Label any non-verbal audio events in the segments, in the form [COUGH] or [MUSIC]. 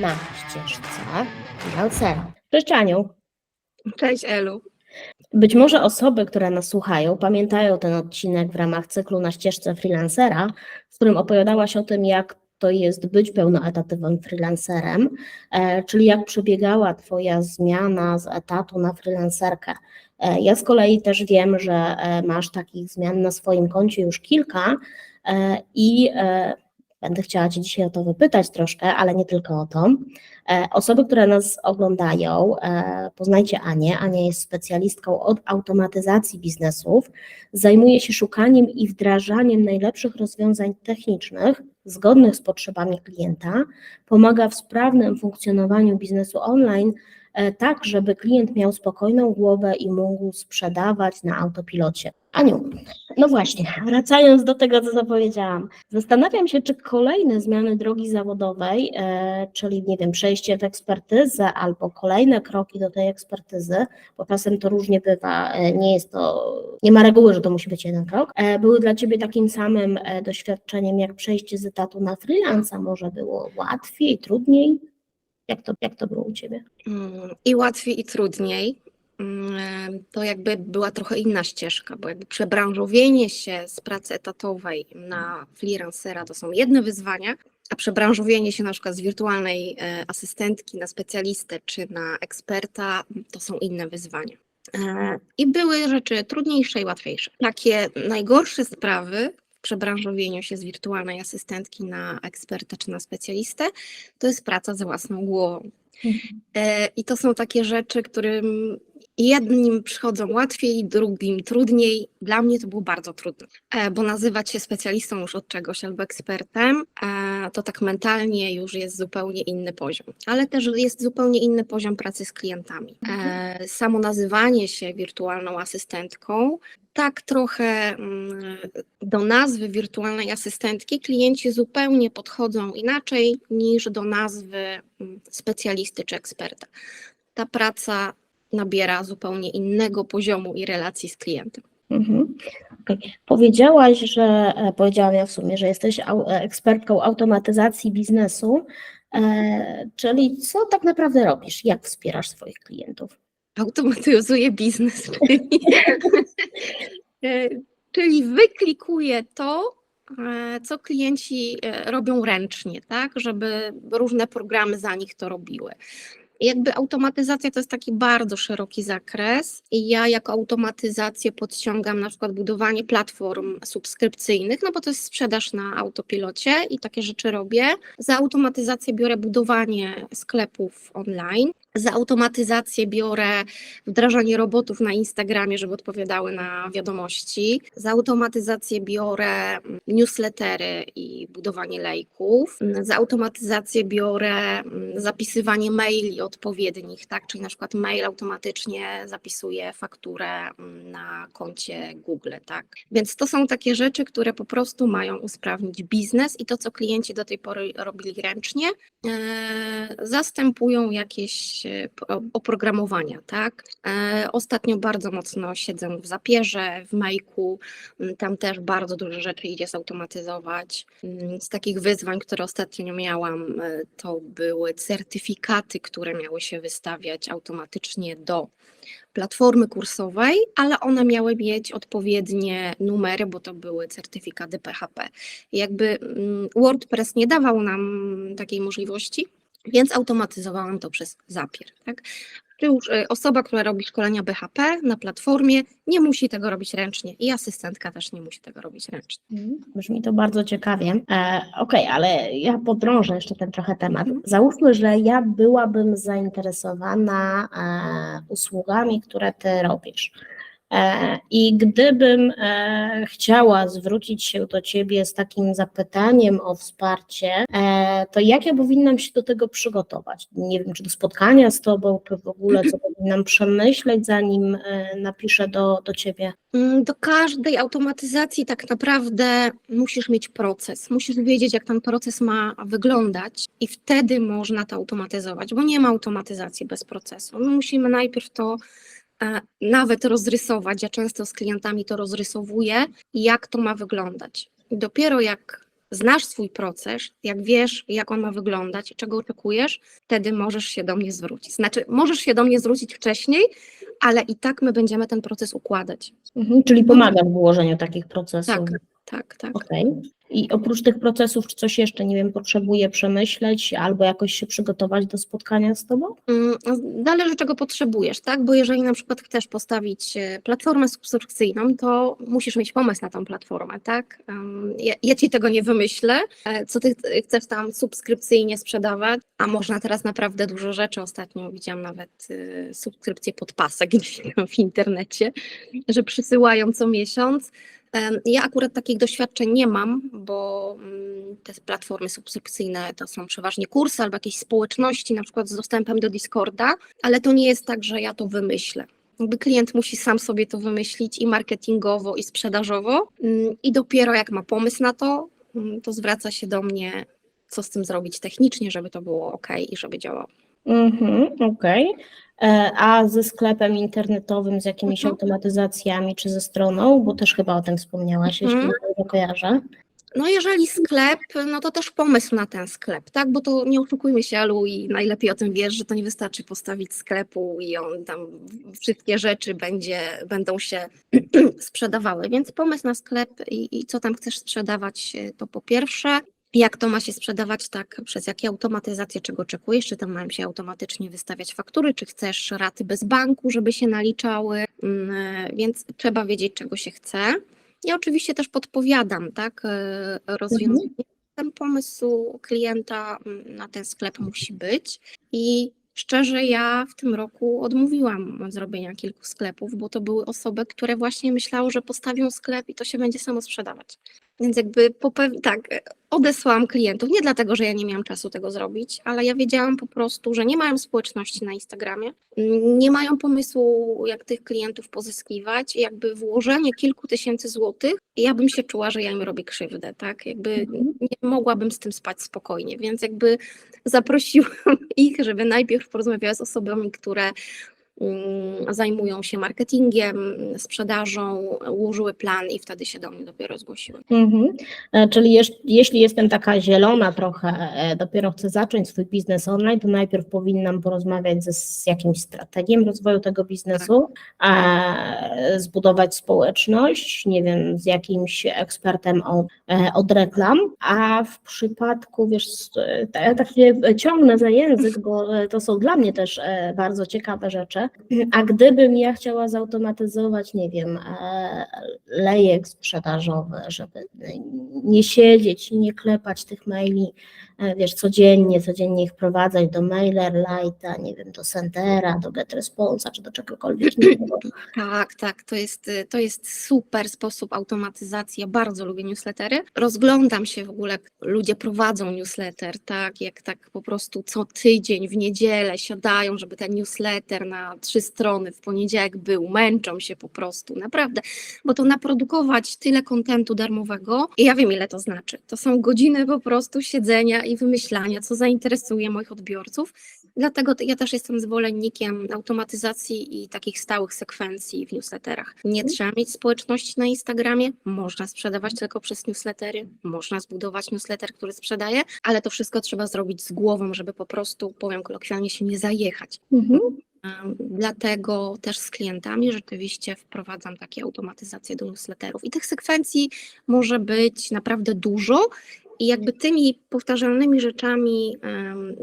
na ścieżce freelancera. Cześć Aniu. Cześć Elu. Być może osoby, które nas słuchają, pamiętają ten odcinek w ramach cyklu na ścieżce freelancera, w którym opowiadałaś o tym, jak to jest być pełnoetatowym freelancerem, e, czyli jak przebiegała Twoja zmiana z etatu na freelancerkę. E, ja z kolei też wiem, że e, masz takich zmian na swoim koncie już kilka i będę chciała Cię dzisiaj o to wypytać troszkę, ale nie tylko o to. E, Osoby, które nas oglądają, e, poznajcie Anię. Ania jest specjalistką od automatyzacji biznesów, zajmuje się szukaniem i wdrażaniem najlepszych rozwiązań technicznych zgodnych z potrzebami klienta, pomaga w sprawnym funkcjonowaniu biznesu online, e, tak żeby klient miał spokojną głowę i mógł sprzedawać na autopilocie. Aniu, no właśnie, wracając do tego, co zapowiedziałam, zastanawiam się, czy kolejne zmiany drogi zawodowej, e, czyli nie wiem, przejście w ekspertyzę albo kolejne kroki do tej ekspertyzy, bo czasem to różnie bywa, e, nie jest to, nie ma reguły, że to musi być jeden krok, e, były dla Ciebie takim samym e, doświadczeniem jak przejście z etatu na freelansa, może było łatwiej, trudniej? Jak to, jak to było u Ciebie? Mm, I łatwiej, i trudniej. Mm, To jakby była trochę inna ścieżka, bo jakby przebranżowienie się z pracy etatowej na freelancera to są jedne wyzwania, a przebranżowienie się na przykład z wirtualnej e, asystentki na specjalistę czy na eksperta to są inne wyzwania. E, I były rzeczy trudniejsze i łatwiejsze. Takie najgorsze sprawy w przebranżowieniu się z wirtualnej asystentki na eksperta czy na specjalistę to jest praca za własną głową. E, I to są takie rzeczy, którym jednym przychodzą łatwiej, drugim trudniej. Dla mnie to było bardzo trudne, e, bo nazywać się specjalistą już od czegoś albo ekspertem, e, to tak mentalnie już jest zupełnie inny poziom. Ale też jest zupełnie inny poziom pracy z klientami. E, Samo nazywanie się wirtualną asystentką tak trochę mm, do nazwy wirtualnej asystentki klienci zupełnie podchodzą inaczej niż do nazwy mm, specjalisty czy eksperta. Ta praca nabiera zupełnie innego poziomu i relacji z klientem. Mhm. okej. Powiedziałaś, że, e, powiedziałam ja w sumie, że jesteś e, ekspertką automatyzacji biznesu, e, czyli co tak naprawdę robisz? Jak wspierasz swoich klientów? Automatyzuje biznes, [LAUGHS] czyli, e, czyli wyklikuję to, co klienci robią ręcznie, tak, żeby różne programy za nich to robiły. Jakby automatyzacja to jest taki bardzo szeroki zakres i ja jako automatyzację podciągam na przykład budowanie platform subskrypcyjnych, no bo to jest sprzedaż na autopilocie i takie rzeczy robię. Za automatyzację biorę budowanie sklepów online. Za automatyzację biorę wdrażanie robotów na Instagramie, żeby odpowiadały na wiadomości. Za automatyzację biorę mm, newslettery i budowanie lejków. Za automatyzację biorę mm, zapisywanie maili odpowiednich, tak? Czyli na przykład mail automatycznie zapisuje fakturę mm, na koncie Google, tak? Więc to są takie rzeczy, które po prostu mają usprawnić biznes i to, co klienci do tej pory robili ręcznie, e, zastępują jakieś pro- oprogramowania, tak? E, Ostatnio bardzo mocno siedzę w Zapierze, w Make'u, m, tam też bardzo dużo rzeczy idzie zautomatyzować. Mm, Z takich wyzwań, które ostatnio miałam, e, to były certyfikaty, które miały się wystawiać automatycznie do platformy kursowej, ale one miały mieć odpowiednie numery, bo to były certyfikaty PHP. Jakby mm, WordPress nie dawał nam takiej możliwości, więc automatyzowałam to przez Zapier. Tak? Czy już y, osoba, która robi szkolenia BHP na platformie, nie musi tego robić ręcznie i asystentka też nie musi tego robić ręcznie. Brzmi to bardzo ciekawie. E, Okej, ale ja podrążę jeszcze ten trochę temat. Załóżmy, że ja byłabym zainteresowana e, usługami, które ty robisz. E, I gdybym e, chciała zwrócić się do Ciebie z takim zapytaniem o wsparcie, e, to jak ja powinnam się do tego przygotować? Nie wiem, czy do spotkania z Tobą, czy w ogóle co powinnam przemyśleć, zanim napiszę do, do Ciebie. Mm, Do każdej automatyzacji tak naprawdę musisz mieć proces, musisz wiedzieć, jak ten proces ma wyglądać, i wtedy można to automatyzować, bo nie ma automatyzacji bez procesu. My musimy najpierw to nawet rozrysować. Ja często z klientami to rozrysowuję, jak to ma wyglądać. I dopiero jak znasz swój proces, jak wiesz, jak on ma wyglądać, czego oczekujesz, wtedy możesz się do mnie zwrócić. Znaczy, możesz się do mnie zwrócić wcześniej, ale i tak my będziemy ten proces układać. Mhm, czyli pomagasz w ułożeniu takich procesów. Tak, tak, tak. Okej. I oprócz tych procesów, czy coś jeszcze, nie wiem, potrzebuję przemyśleć albo jakoś się przygotować do spotkania z Tobą? Mm, Zależy, czego potrzebujesz, tak? Bo jeżeli na przykład chcesz postawić e, platformę subskrypcyjną, to musisz mieć pomysł na tą platformę, tak? Ja, ja ci tego nie wymyślę, e, co ty ch- chcesz tam subskrypcyjnie sprzedawać, a można teraz naprawdę dużo rzeczy. Ostatnio widziałam nawet e, subskrypcje pod pasek w internecie, że przysyłają co miesiąc. Ja akurat takich doświadczeń nie mam, bo mm, te platformy subskrypcyjne to są przeważnie kursy albo jakieś społeczności, na przykład z dostępem do Discorda, ale to nie jest tak, że ja to wymyślę. Jakby klient musi sam sobie to wymyślić i marketingowo, i sprzedażowo, mm, i dopiero jak ma pomysł na to, mm, to zwraca się do mnie, co z tym zrobić technicznie, żeby to było ok i żeby działało. Mhm, okej. E, A ze sklepem internetowym, z jakimiś Mhm. automatyzacjami, czy ze stroną, bo też chyba o tym wspomniałaś, jeśli Mhm. dobrze kojarzę. No jeżeli sklep, no to też pomysł na ten sklep, tak? Bo to nie oszukujmy się, Alu, i najlepiej o tym wiesz, że to nie wystarczy postawić sklepu i on tam wszystkie rzeczy będzie, będą się [CLEARS THROAT] sprzedawały. Więc pomysł na sklep i, i co tam chcesz sprzedawać, e, to po pierwsze. Jak to ma się sprzedawać, tak, przez jakie automatyzacje, czego oczekujesz, czy tam mają się automatycznie wystawiać faktury, czy chcesz raty bez banku, żeby się naliczały, Mm, e, więc trzeba wiedzieć, czego się chce. Ja oczywiście też podpowiadam, tak, e, rozwiązanie. Ten pomysł klienta mm, na ten sklep musi być i szczerze ja w tym roku odmówiłam zrobienia kilku sklepów, bo to były osoby, które właśnie myślały, że postawią sklep i to się będzie samo sprzedawać. Więc jakby popew- tak, odesłałam klientów, nie dlatego, że ja nie miałam czasu tego zrobić, ale ja wiedziałam po prostu, że nie mają społeczności na Instagramie, nie mają pomysłu, jak tych klientów pozyskiwać, jakby włożenie kilku tysięcy złotych, ja bym się czuła, że ja im robię krzywdę, tak? Jakby Mhm. nie mogłabym z tym spać spokojnie, więc jakby zaprosiłam [LAUGHS] ich, żeby najpierw porozmawiały z osobami, które zajmują się marketingiem, sprzedażą, ułożyły plan i wtedy się do mnie dopiero zgłosiły. Mhm. E, Czyli jeż, jeśli jestem taka zielona trochę, e, dopiero chcę zacząć swój biznes online, to najpierw powinnam porozmawiać ze, z jakimś strategiem rozwoju tego biznesu, e, zbudować społeczność, nie wiem, z jakimś ekspertem od, e, od reklam, a w przypadku, wiesz, tak się ciągnę za język, bo to są dla mnie też bardzo ciekawe rzeczy, a gdybym ja chciała zautomatyzować, nie wiem, e, lejek sprzedażowy, żeby nie siedzieć i nie klepać tych maili, wiesz, codziennie, codziennie ich wprowadzać do MailerLite'a, nie wiem, do Sendera, do GetResponse'a, czy do czegokolwiek innego. [CLEARS THROAT] Tak, tak, to jest, y, to jest super sposób automatyzacji. Ja bardzo lubię newslettery. Rozglądam się w ogóle, jak ludzie prowadzą newsletter, tak, jak tak po prostu co tydzień w niedzielę siadają, żeby ten newsletter na trzy strony w poniedziałek był, męczą się po prostu, naprawdę, bo to naprodukować tyle kontentu darmowego, i ja wiem ile to znaczy. To są godziny po prostu siedzenia i wymyślania, co zainteresuje moich odbiorców. Dlatego ja też jestem zwolennikiem automatyzacji i takich stałych sekwencji w newsletterach. Nie trzeba mieć społeczności na Instagramie, można sprzedawać tylko przez newslettery, można zbudować newsletter, który sprzedaje, ale to wszystko trzeba zrobić z głową, żeby po prostu, powiem kolokwialnie, się nie zajechać. Mhm. Dlatego też z klientami rzeczywiście wprowadzam takie automatyzacje do newsletterów. I tych sekwencji może być naprawdę dużo. I jakby tymi powtarzalnymi rzeczami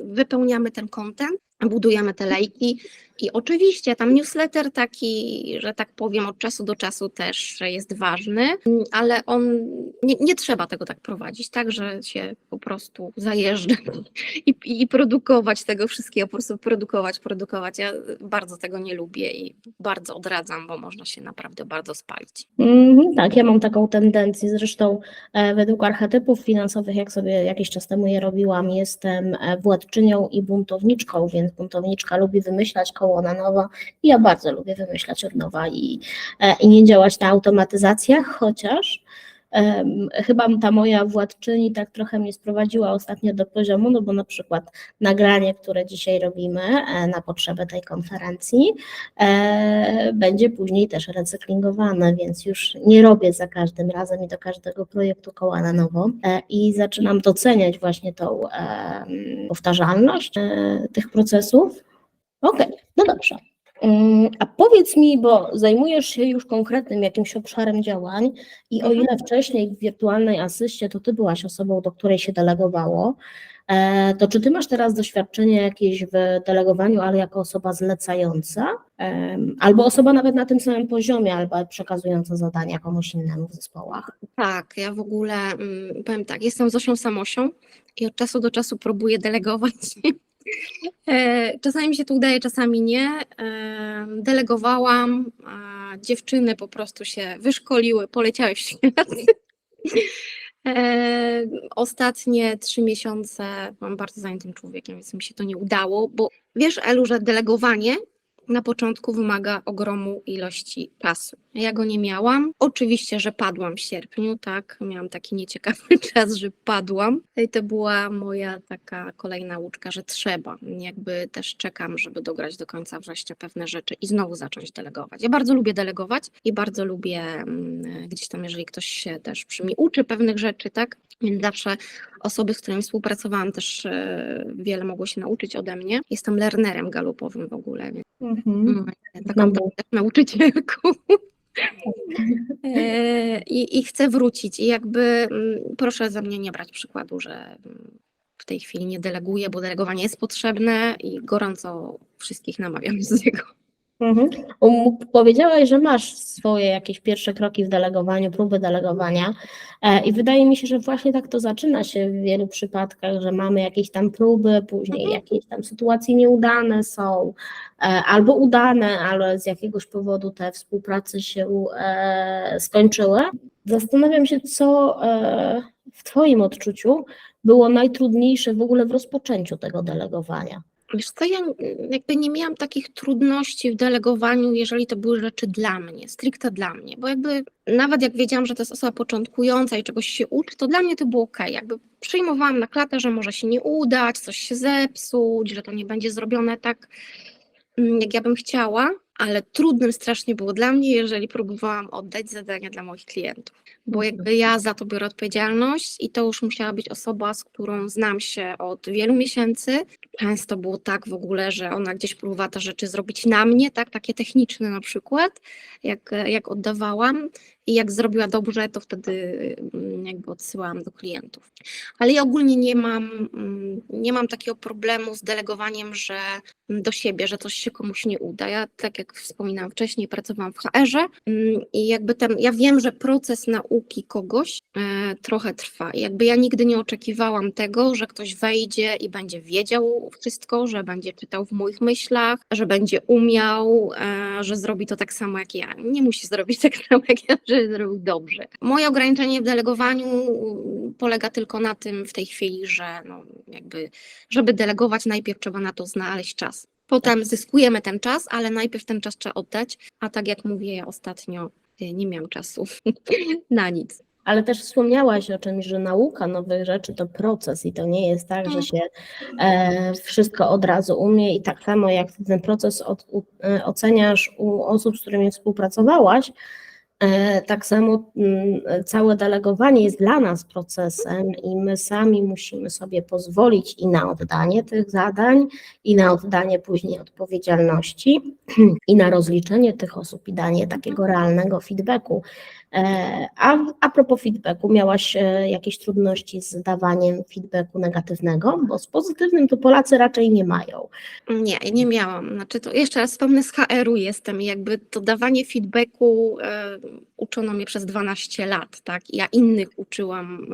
wypełniamy ten content, budujemy te lejki. I oczywiście tam newsletter taki, że tak powiem, od czasu do czasu też jest ważny, mm, ale on nie, nie trzeba tego tak prowadzić, tak, że się po prostu zajeżdża [LAUGHS] i, i produkować tego wszystkiego, po prostu produkować, produkować. Ja bardzo tego nie lubię i bardzo odradzam, bo można się naprawdę bardzo spalić. Mhm, tak, ja mam taką tendencję. Zresztą e, według archetypów finansowych, jak sobie jakiś czas temu je robiłam, jestem e, władczynią i buntowniczką, więc buntowniczka lubi wymyślać koło na nowo i ja bardzo lubię wymyślać od nowa i, e, i nie działać na automatyzacjach, chociaż em, chyba ta moja władczyni tak trochę mnie sprowadziła ostatnio do poziomu, no bo na przykład nagranie, które dzisiaj robimy e, na potrzeby tej konferencji, e, będzie później też recyklingowane, więc już nie robię za każdym razem i do każdego projektu koła na nowo e, i zaczynam doceniać właśnie tą em, powtarzalność e, tych procesów. Okej, no dobrze. Mm, A powiedz mi, bo zajmujesz się już konkretnym jakimś obszarem działań i o Mhm. ile wcześniej w wirtualnej asyście to ty byłaś osobą, do której się delegowało, e, to czy ty masz teraz doświadczenie jakieś w delegowaniu, ale jako osoba zlecająca, albo osoba nawet na tym samym poziomie, albo przekazująca zadania komuś innemu w zespołach? Tak, ja w ogóle mm, powiem tak, jestem Zosią Samosią i od czasu do czasu próbuję delegować. [LAUGHS] E, Czasami mi się to udaje, czasami nie. E, Delegowałam, a dziewczyny po prostu się wyszkoliły, poleciały w świat. Ostatnie trzy miesiące byłam bardzo zajętym człowiekiem, więc mi się to nie udało, bo wiesz, Elu, że delegowanie na początku wymaga ogromu ilości czasu. Ja go nie miałam. Oczywiście, że padłam w sierpniu, tak. Miałam taki nieciekawy [LAUGHS] czas, że padłam. I to była moja taka kolejna łuczka, że trzeba. Jakby też czekam, żeby dograć do końca września pewne rzeczy i znowu zacząć delegować. Ja bardzo lubię delegować i bardzo lubię mm, gdzieś tam, jeżeli ktoś się też przy mnie uczy pewnych rzeczy, tak. Więc zawsze osoby, z którymi współpracowałam, też e, wiele mogło się nauczyć ode mnie. Jestem lernerem galopowym w ogóle, więc Mm, taką też nauczycielką. [LAUGHS] E, I, I chcę wrócić. I jakby mm, proszę ze mnie nie brać przykładu, że mm, w tej chwili nie deleguję, bo delegowanie jest potrzebne i gorąco wszystkich namawiam z niego. Mhm. Um, Powiedziałaś, że masz swoje jakieś pierwsze kroki w delegowaniu, próby delegowania e, i wydaje mi się, że właśnie tak to zaczyna się w wielu przypadkach, że mamy jakieś tam próby, później Mhm. jakieś tam sytuacje nieudane są, e, albo udane, ale z jakiegoś powodu te współprace się e, skończyły. Zastanawiam się, co e, w Twoim odczuciu było najtrudniejsze w ogóle w rozpoczęciu tego delegowania. Wiesz co, ja jakby nie miałam takich trudności w delegowaniu, jeżeli to były rzeczy dla mnie, stricte dla mnie, bo jakby nawet jak wiedziałam, że to jest osoba początkująca i czegoś się uczy, to dla mnie to było ok. Jakby przyjmowałam na klatę, że może się nie udać, coś się zepsuć, że to nie będzie zrobione tak, mm, jak ja bym chciała, ale trudnym strasznie było dla mnie, jeżeli próbowałam oddać zadania dla moich klientów, bo jakby ja za to biorę odpowiedzialność i to już musiała być osoba, z którą znam się od wielu miesięcy. Często było tak w ogóle, że ona gdzieś próbowała te rzeczy zrobić na mnie, tak, takie techniczne na przykład, jak, jak oddawałam i jak zrobiła dobrze, to wtedy mm, jakby odsyłałam do klientów. Ale ja ogólnie nie mam, mm, nie mam takiego problemu z delegowaniem, że mm, do siebie, że coś się komuś nie uda. Ja, tak jak wspominałam wcześniej, pracowałam w HR-ze i jakby ten, ja wiem, że proces nauki kogoś e, trochę trwa. Jakby ja nigdy nie oczekiwałam tego, że ktoś wejdzie i będzie wiedział wszystko, że będzie czytał w moich myślach, że będzie umiał, e, że zrobi to tak samo jak ja. Nie musi zrobić [LAUGHS] tak samo jak ja, żeby zrobił dobrze. Moje ograniczenie w delegowaniu polega tylko na tym w tej chwili, że no, jakby, żeby delegować, najpierw trzeba na to znaleźć czas. Potem zyskujemy ten czas, ale najpierw ten czas trzeba oddać, a tak jak mówię, ja ostatnio y, nie miałam czasu [LAUGHS] na nic. Ale też wspomniałaś o czymś, że nauka nowych rzeczy to proces i to nie jest tak, że się e, wszystko od razu umie i tak samo jak ten proces od, u, e, oceniasz u osób, z którymi współpracowałaś, e, tak samo mm, całe delegowanie jest dla nas procesem i my sami musimy sobie pozwolić i na oddanie tych zadań, i na oddanie później odpowiedzialności, [CLEARS THROAT] i na rozliczenie tych osób i danie takiego realnego feedbacku. E, A, a propos feedbacku, miałaś e, jakieś trudności z dawaniem feedbacku negatywnego? Bo z pozytywnym to Polacy raczej nie mają. Nie, nie miałam. Znaczy to jeszcze raz wspomnę, z HR-u jestem i jakby to dawanie feedbacku e, uczono mnie przez 12 lat, tak? Ja innych uczyłam,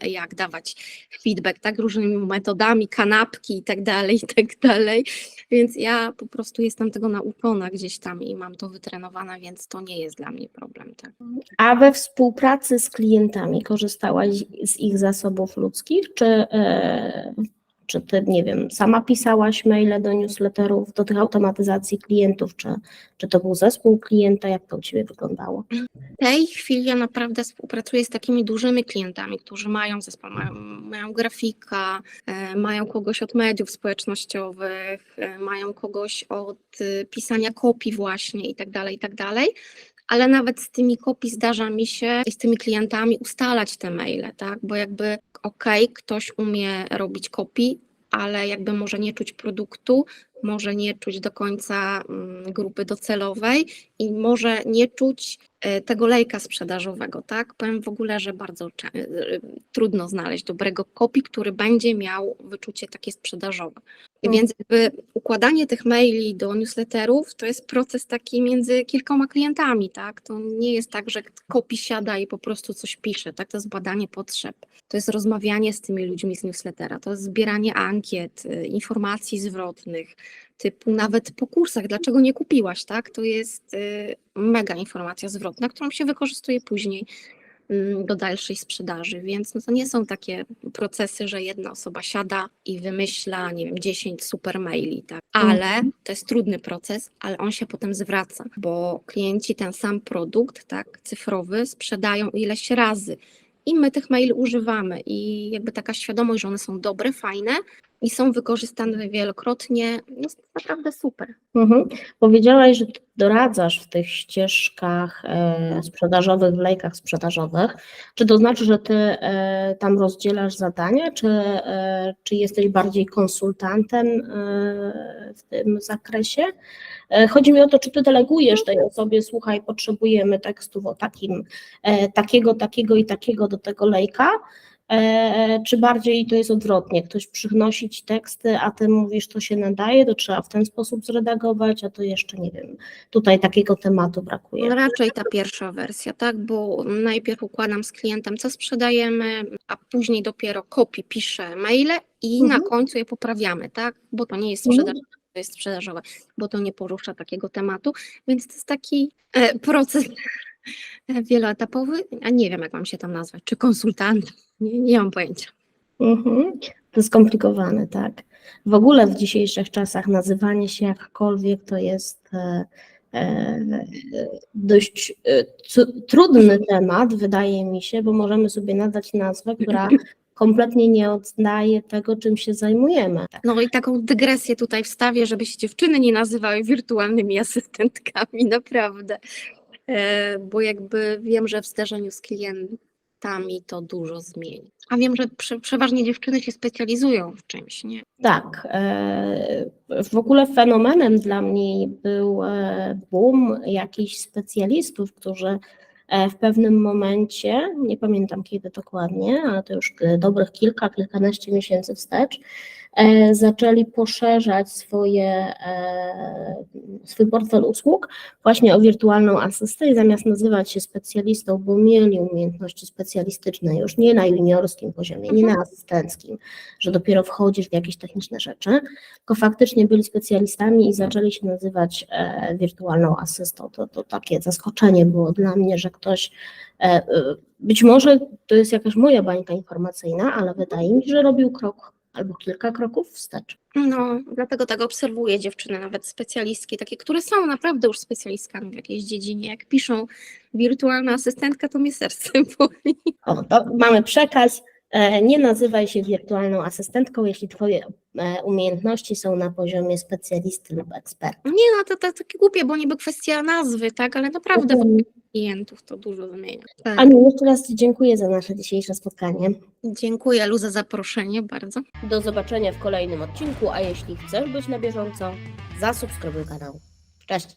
e, jak dawać feedback, tak? Różnymi metodami, kanapki i tak dalej, i tak dalej. Więc ja po prostu jestem tego nauczona gdzieś tam i mam to wytrenowane, więc to nie jest dla mnie problem, tak? A we współpracy z klientami korzystałaś z ich zasobów ludzkich, czy e, czy ty, nie wiem, sama pisałaś maile do newsletterów, do tych automatyzacji klientów, czy, czy to był zespół klienta, jak to u Ciebie wyglądało? W tej chwili ja naprawdę współpracuję z takimi dużymi klientami, którzy mają zespół, mają, mają grafika, e, mają kogoś od mediów społecznościowych, e, mają kogoś od pisania kopii właśnie i tak dalej, i tak dalej. Ale nawet z tymi kopii zdarza mi się z tymi klientami ustalać te maile, tak? Bo jakby okej, ktoś umie robić kopii, ale jakby może nie czuć produktu, może nie czuć do końca mm, grupy docelowej i może nie czuć e, tego lejka sprzedażowego, tak? Powiem w ogóle, że bardzo cze- e, trudno znaleźć dobrego kopii, który będzie miał wyczucie takie sprzedażowe. Mm. Więc układanie tych maili do newsletterów to jest proces taki między kilkoma klientami, tak? To nie jest tak, że kopii siada i po prostu coś pisze, tak? To jest badanie potrzeb, to jest rozmawianie z tymi ludźmi z newslettera, to jest zbieranie ankiet, informacji zwrotnych, typu nawet po kursach, dlaczego nie kupiłaś, tak? To jest y, mega informacja zwrotna, którą się wykorzystuje później mm, do dalszej sprzedaży, więc no to nie są takie procesy, że jedna osoba siada i wymyśla, nie wiem, 10 super maili, tak? Ale to jest trudny proces, ale on się potem zwraca, bo klienci ten sam produkt, tak, cyfrowy sprzedają ileś razy i my tych maili używamy i jakby taka świadomość, że one są dobre, fajne i są wykorzystane wielokrotnie, jest naprawdę super. Mhm. Powiedziałaś, że doradzasz w tych ścieżkach e, sprzedażowych, w lejkach sprzedażowych. Czy to znaczy, że ty e, tam rozdzielasz zadania, czy, e, czy jesteś bardziej konsultantem e, w tym zakresie? E, chodzi mi o to, czy ty delegujesz tej osobie, słuchaj, potrzebujemy tekstów o takim, e, takiego, takiego i takiego do tego lejka, czy bardziej to jest odwrotnie? Ktoś przynosi ci teksty, a ty mówisz, to się nadaje, to trzeba w ten sposób zredagować, a to jeszcze nie wiem, tutaj takiego tematu brakuje. No Raczej ta pierwsza wersja, tak, bo najpierw układam z klientem, co sprzedajemy, a później dopiero kopii piszę maile i Mhm. na końcu je poprawiamy, tak, bo to nie jest Mhm. sprzedaż, to jest sprzedażowe, bo to nie porusza takiego tematu, więc to jest taki e, proces e, wieloetapowy, a nie wiem, jak mam się tam nazwać, czy konsultant, nie, nie mam pojęcia. Mhm. To skomplikowane, tak. W ogóle w dzisiejszych czasach nazywanie się jakkolwiek to jest e, e, dość e, trudny temat, wydaje mi się, bo możemy sobie nadać nazwę, która kompletnie nie oddaje tego, czym się zajmujemy. No i taką dygresję tutaj wstawię, żeby się dziewczyny nie nazywały wirtualnymi asystentkami, naprawdę. E, Bo jakby wiem, że w zderzeniu z klientami to dużo zmieni. A wiem, że prze, przeważnie dziewczyny się specjalizują w czymś, nie? Tak, e, w ogóle fenomenem dla mnie był e, boom jakichś specjalistów, którzy e, w pewnym momencie, nie pamiętam kiedy dokładnie, ale to już dobrych kilka, kilkanaście miesięcy wstecz, e, zaczęli poszerzać swoje, e, swój portfel usług właśnie o wirtualną asystę i zamiast nazywać się specjalistą, bo mieli umiejętności specjalistyczne już nie na juniorskim poziomie, nie na asystenckim, że dopiero wchodzisz w jakieś techniczne rzeczy, tylko faktycznie byli specjalistami i zaczęli się nazywać e, wirtualną asystą. To, to takie zaskoczenie było dla mnie, że ktoś, e, e, być może to jest jakaś moja bańka informacyjna, ale wydaje mi się, że robił krok albo kilka kroków wstecz. No, dlatego tak obserwuję dziewczyny, nawet specjalistki, takie, które są naprawdę już specjalistkami w jakiejś dziedzinie. Jak piszą wirtualna asystentka, to mnie serce [LAUGHS] boli. O, to mamy przekaz. E, Nie nazywaj się wirtualną asystentką, jeśli Twoje e, umiejętności są na poziomie specjalisty lub eksperta. Nie no, to, to takie głupie, bo niby kwestia nazwy, tak, ale naprawdę Mhm. klientów to dużo zmienia. Tak. Aniu, jeszcze raz Ci dziękuję za nasze dzisiejsze spotkanie. Dziękuję Lu za zaproszenie bardzo. Do zobaczenia w kolejnym odcinku, a jeśli chcesz być na bieżąco, zasubskrybuj kanał. Cześć!